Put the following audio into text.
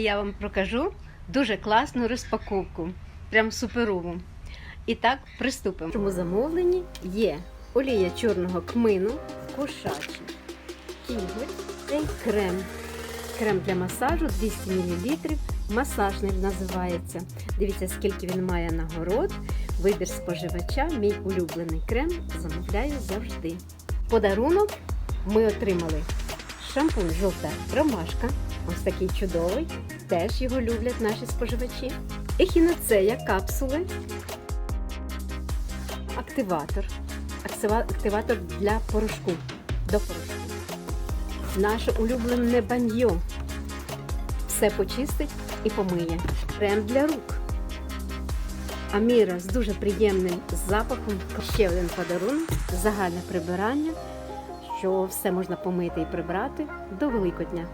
Я вам покажу дуже класну розпаковку, прям суперову. І так, приступимо. В цьому замовленні є олія чорного кмину, кошачий, кіготь й крем. Крем для масажу 200 мл, масажний називається. Дивіться, скільки він має нагород. Вибір споживача, мій улюблений крем, замовляю завжди. Подарунок ми отримали шампунь жовта ромашка. Ось такий чудовий. Теж його люблять наші споживачі. Ехінацея капсули. Активатор. Активатор для порошку. До порошку. Наше улюблене баньйо. Все почистить і помиє. Крем для рук. Аміра з дуже приємним запахом. Ще один подарунок. Загальне прибирання, що все можна помити і прибрати до Великодня.